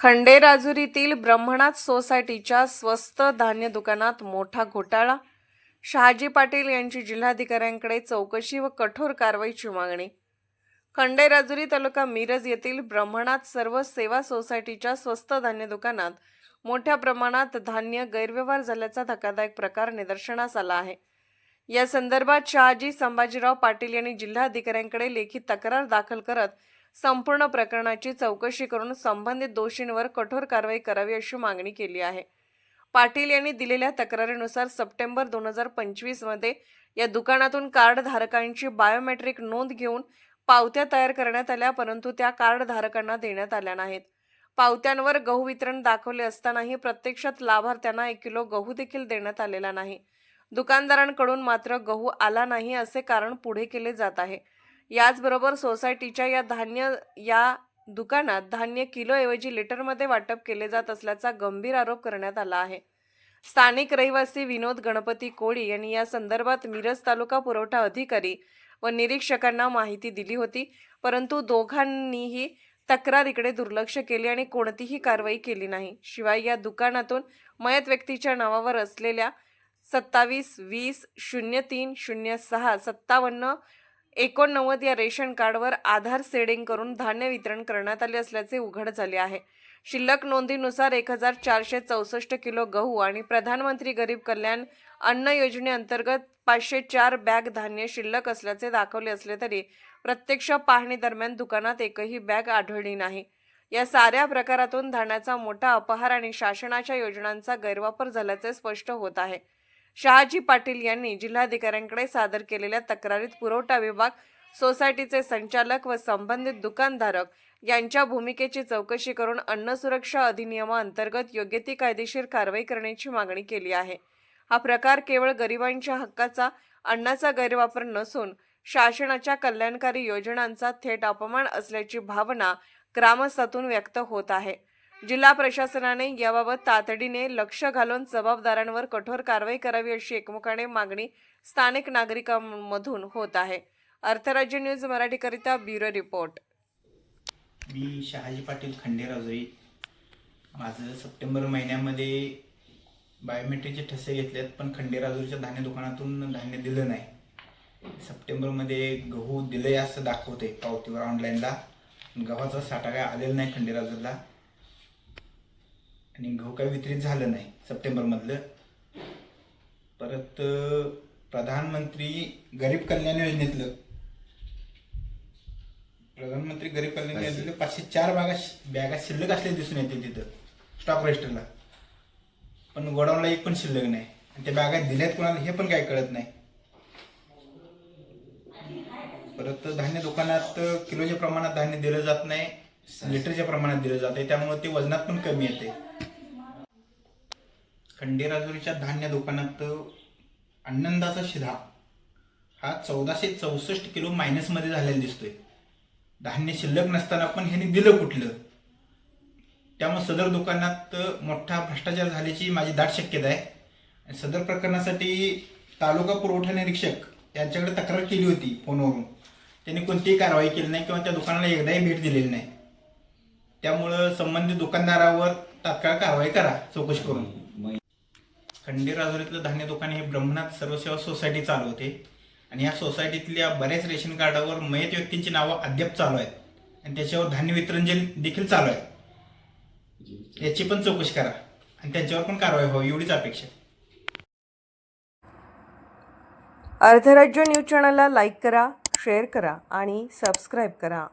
खंडेराजुरीतील ब्रह्मनाथ सोसायटीच्या स्वस्त धान्य दुकानात मोठा घोटाळा? शहाजी पाटील यांची जिल्हाधिकाऱ्यांकडे चौकशी व कठोर कारवाईची मागणी? खंडेराजुरी तालुका मिरज येथील ब्रह्मनाथ सर्व सेवा सोसायटीच्या स्वस्त धान्य दुकानात मोठ्या प्रमाणात धान्य गैरव्यवहार झाल्याचा धक्कादायक प्रकार निदर्शनास आला आहे. या संदर्भात शहाजी संभाजीराव पाटील यांनी जिल्हाधिकाऱ्यांकडे लेखी तक्रार दाखल करत संपूर्ण प्रकरणाची चौकशी करून संबंधित दोषींवर कठोर कारवाई करावी अशी मागणी केली आहे. पाटील यांनी दिलेल्या तक्रारीनुसार सप्टेंबर दोन हजार पंचवीसमध्ये या दुकानातून कार्डधारकांची बायोमेट्रिक नोंद घेऊन पावत्या तयार करण्यात आल्या परंतु त्या कार्डधारकांना देण्यात आल्या नाहीत. पावत्यांवर गहू वितरण दाखवले असतानाही प्रत्यक्षात लाभार्थ्यांना एक किलो गहू देखील देण्यात आलेला नाही. दुकानदारांकडून मात्र गहू आला नाही असे कारण पुढे केले जात आहे. याचबरोबर सोसायटीच्या या धान्य या दुकानात धान्य किलोऐवजी लिटरमध्ये वाटप केले जात असल्याचा गंभीर आरोप करण्यात आला आहे. स्थानिक रहिवासी विनोद गणपती कोळी यांनी या संदर्भात मिरज तालुका पुरवठा अधिकारी व निरीक्षकांना माहिती दिली होती परंतु दोघांनीही तक्रारीकडे दुर्लक्ष केले आणि कोणतीही कारवाई केली नाही. शिवाय या दुकानातून मयत व्यक्तीच्या नावावर असलेल्या सत्तावीस वीस शून्य तीन शून्य सहा सत्तावन्न एकोणनव्वद या रेशन कार्डवर आधार सेडिंग करून धान्य वितरण करण्यात आले असल्याचे उघड झाले आहे. शिल्लक नोंदीनुसार एक हजार चारशे चौसष्ट किलो गहू आणि प्रधानमंत्री गरीब कल्याण अन्न योजनेअंतर्गत पाचशे चार बॅग धान्य शिल्लक असल्याचे दाखवले असले तरी प्रत्यक्ष पाहणी दरम्यान दुकानात एकही बॅग आढळली नाही. या साऱ्या प्रकारातून धान्याचा मोठा अपहार आणि शासनाच्या योजनांचा गैरवापर झाल्याचे स्पष्ट होत आहे. शहाजी पाटील यांनी जिल्हाधिकाऱ्यांकडे सादर केलेल्या तक्रारीत पुरवठा विभाग सोसायटीचे संचालक व संबंधित दुकानधारक यांच्या भूमिकेची चौकशी करून अन्न सुरक्षा अधिनियमाअंतर्गत योग्य ती कायदेशीर कारवाई करण्याची मागणी केली आहे. हा प्रकार केवळ गरिबांच्या हक्काचा अन्नाचा गैरवापर नसून शासनाच्या कल्याणकारी योजनांचा थेट अपमान असल्याची भावना ग्रामस्थातून व्यक्त होत आहे. जिल्हा प्रशासनाने याबाबत तातडीने लक्ष घालून जबाबदारांवर कठोर कारवाई करावी अशी एकमुखाने मागणी स्थानिक नागरिकांमधून होत आहे. अर्थराज्य न्यूज मराठीकरिता ब्युरो रिपोर्ट. मी शहाजी पाटील खंडेराजुरी. माझं सप्टेंबर महिन्यामध्ये बायोमेट्रिकचे ठसे घेतलेत पण खंडेराजुरीच्या धान्य दुकानातून धान्य दिलं नाही. सप्टेंबरमध्ये गहू दिलंय असं दाखवते पावतीवर ऑनलाईनला गव्हाचा साठा काय आलेला नाही खंडेराजूरला. आणि गहू काही वितरित झालं नाही सप्टेंबरमधलं. परत प्रधानमंत्री गरीब कल्याण योजनेतलं. प्रधानमंत्री गरीब कल्याण योजनेतले पाचशे चार बागा बॅगा शिल्लक असले दिसून येते तिथं स्टॉक रजिस्टरला पण गोडाऊनला एक पण शिल्लक नाही. आणि त्या बॅगा दिल्यात कोणाला हे पण काय कळत नाही. परत धान्य दुकानात किलोच्या प्रमाणात धान्य दिलं जात नाही. लिटरच्या प्रमाणात दिलं जाते त्यामुळे ते वजनात पण कमी येते खंडेराजुरीच्या धान्य दुकानात आनंदाचा शिधा. हा चौदाशे चौसष्ट किलो मायनसमध्ये झालेला दिसतोय. धान्य शिल्लक नसताना पण ह्यांनी दिलं कुठलं? त्यामुळे सदर दुकानात मोठा भ्रष्टाचार झाल्याची माझी दाट शक्यता आहे. आणि सदर प्रकरणासाठी तालुका पुरवठा निरीक्षक यांच्याकडे तक्रार केली होती फोनवरून. त्यांनी कोणतीही कारवाई केली नाही किंवा त्या दुकानाला एकदाही भेट दिलेली नाही. त्यामुळं संबंधित दुकानदारावर तात्काळ कारवाई करा चौकशी करून. खंडेराजुरीतलं धान्य दुकान हे ब्रह्मनाथ सर्वसेवा सोसायटी चालवते आणि या सोसायटीतल्या बऱ्याच रेशन कार्डावर मयत व्यक्तींची नावं अद्याप चालू आहेत. आणि त्याच्यावर धान्य वितरण जे देखील चालू आहे याची पण चौकशी करा. आणि त्यांच्यावर पण कारवाई व्हावी एवढीच अपेक्षा अर्धराज्य न्यूज चॅनलला लाईक करा शेअर करा आणि सबस्क्राईब करा.